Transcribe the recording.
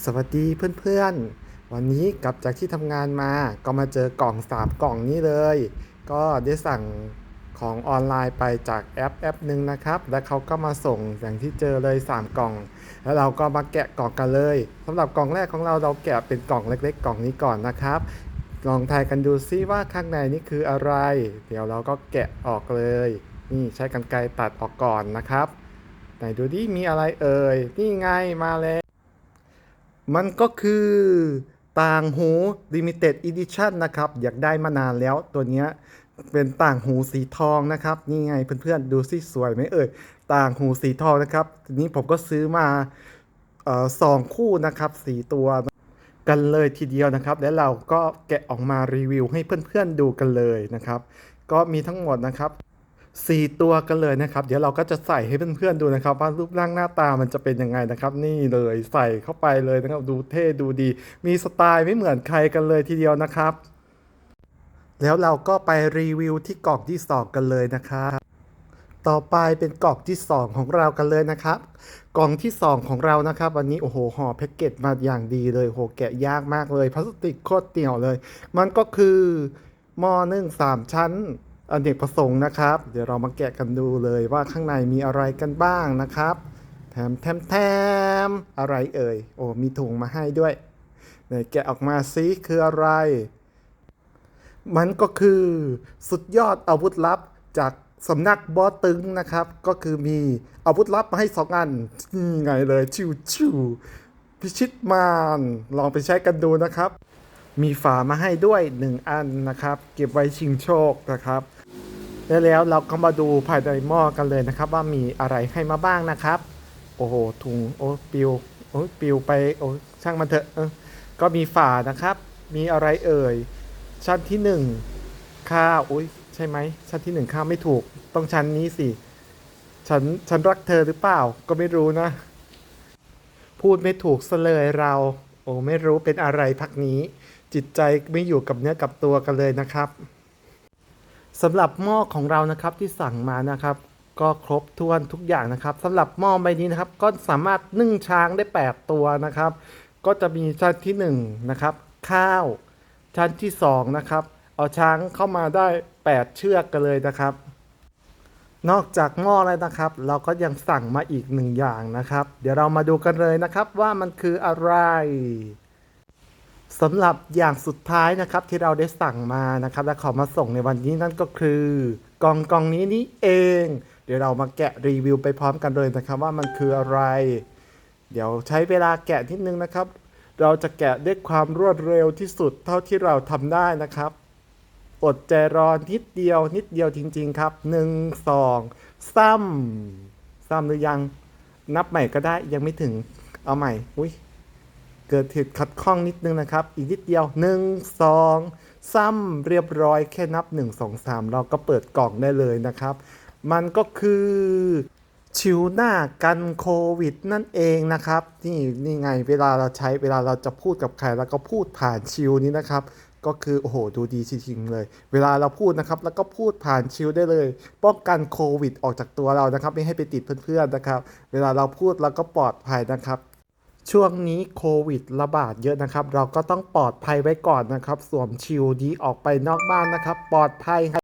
สวัสดีเพื่อนๆ วันนี้กลับจากที่ทำงานมาก็มาเจอกล่องสามกล่องนี้เลย ก็ได้สั่งของออนไลน์ไปจากแอปแอปหนึ่งนะครับ แล้วเขาก็มาส่งอย่างที่เจอเลย 3 กล่อง แล้วเราก็มาแกะกล่องกันเลยสำหรับกล่องแรกของเราเราแกะเป็นกล่องเล็ก ๆ กล่องนี้ก่อนนะครับ ลองทายกันดูซิว่าข้างในนี่คืออะไร เดี๋ยวเราก็แกะออกเลย นี่ใช้กรรไกรตัดออกก่อนนะครับ ไหนดูดิมีอะไรเอ่ย นี่ไงมาแล้ว มันก็คือต่างหู Limited Edition นะครับ อยากได้มานานแล้วตัวเนี้ยเป็นต่างหูสีทองนะครับ นี่ไงเพื่อนๆ ดูสิสวยไหมเอ่ย ต่างหูสีทองนะครับทีนี้ผมก็ซื้อมาออสองคู่นะครับสีตัวกันเลยทีเดียวนะครับ แล้วเราก็แกะออกมารีวิวให้เพื่อนๆดูกันเลยนะครับ ก็มีทั้งหมดนะครับ สี่ตัวกันเลยนะครับ เดี๋ยวเราก็จะใส่ให้เพื่อนๆดูนะครับ ว่ารูปร่างหน้าตามันจะเป็นยังไงนะครับ นี่เลยใส่เข้าไปเลยนะครับ ดูเท่ดูดี มีสไตล์ไม่เหมือนใครกันเลยทีเดียวนะครับ แล้วเราก็ไปรีวิวที่กล่องที่สองกันเลยนะครับต่อไปเป็นกล่องที่ 2 ของเรากันเลยนะครับ กล่องที่ 2 ของเรานะครับ วันนี้โอ้โหห่อแพ็กเกจมาอย่างดีเลยโหแกะยากมากเลยพลาสติกโคตรเตี่ยวเลย มันก็คือหม้อนึ่งสามชั้น อเนกประสงค์นะครับ เดี๋ยวเรามาแกะกันดูเลยว่าข้างในมีอะไรกันบ้างนะครับแถมแถมแถมอะไรเอ่ย โอ้มีถุงมาให้ด้วยไหนแกะออกมาซิคืออะไร มันก็คือสุดยอดอาวุธลับจากสำนักบอสตึงนะครับ ก็คือมีอาวุธลับมาให้สองอันนี่ไงเลยชิวชิวพิชิตมารลองไปใช้กันดูนะครับ มีฝามาให้ด้วย 1 อันนะครับ เก็บไว้ชิงโชคนะครับและแล้วเราก็มาดูภายในหม้อกันเลยนะครับ ว่ามีอะไรให้มาบ้างนะครับ โอ้โหถุงโอ้ปิวโอ้ปิวไปโอ้ช่างมันเถอะก็มีฝานะครับ มีอะไรเอ่ย ชั้นที่หนึ่งข้าวอุ้ยใช่ไหมชั้นที่หนึ่งข้าวไม่ถูก ต้องชั้นนี้สิฉันฉันรักเธอหรือเปล่าก็ไม่รู้นะ พูดไม่ถูกซะเลยเรา โอ้ไม่รู้เป็นอะไรพักนี้ จิตใจไม่อยู่กับเนื้อกับตัวกันเลยนะครับสำหรับหม้อของเรานะครับที่สั่งมานะครับ ก็ครบถ้วนทุกอย่างนะครับสำหรับหม้อใบนี้นะครับ ก็สามารถนึ่งช้างได้ 8 ตัวนะครับ ก็จะมีชั้นที่1นะครับข้าวชั้นที่2นะครับเอาช้างเข้ามาได้ 8 เชือกกันเลยนะครับ นอกจากหม้อแล้วนะครับ เราก็ยังสั่งมาอีกหนึ่งอย่างนะครับ เดี๋ยวเรามาดูกันเลยนะครับว่ามันคืออะไร สำหรับอย่างสุดท้ายนะครับที่เราได้สั่งมานะครับและขอมาส่งในวันนี้นั่นก็คือกล่องกล่องนี้นี่เอง เดี๋ยวเรามาแกะรีวิวไปพร้อมกันเลยนะครับ ว่ามันคืออะไร เดี๋ยวใช้เวลาแกะนิดนึงนะครับ เราจะแกะด้วยความรวดเร็วที่สุดเท่าที่เราทำได้นะครับอดใจรอนิดเดียวนิดเดียวจริง ๆ ครับหนึ่งสองซ้ำซ้ำหรือยัง นับใหม่ก็ได้ยังไม่ถึงเอาใหม่ อุ้ย เกิดเหตุขัดข้องนิดนึงนะครับ อีกนิดเดียวหนึ่งสองซ้ำเรียบร้อยแค่นับหนึ่งสองสามเราก็เปิดกล่องได้เลยนะครับ มันก็คือชิวหน้ากันโควิดนั่นเองนะครับนี่นี่ไงเวลาเราใช้เวลาเราจะพูดกับใครแล้วก็พูดผ่านชิวนี้นะครับ ก็คือโอ้โหดูดีจริงๆเลย เวลาเราพูดนะครับ แล้วก็พูดผ่านชิวได้เลยป้องกันโควิดออกจากตัวเรานะครับ ไม่ให้ไปติดเพื่อนๆนะครับ เวลาเราพูดเราก็ปลอดภัยนะครับ ช่วงนี้โควิดระบาดเยอะนะครับ เราก็ต้องปลอดภัยไว้ก่อนนะครับ สวมชิลดีออกไปนอกบ้านนะครับ ปลอดภัย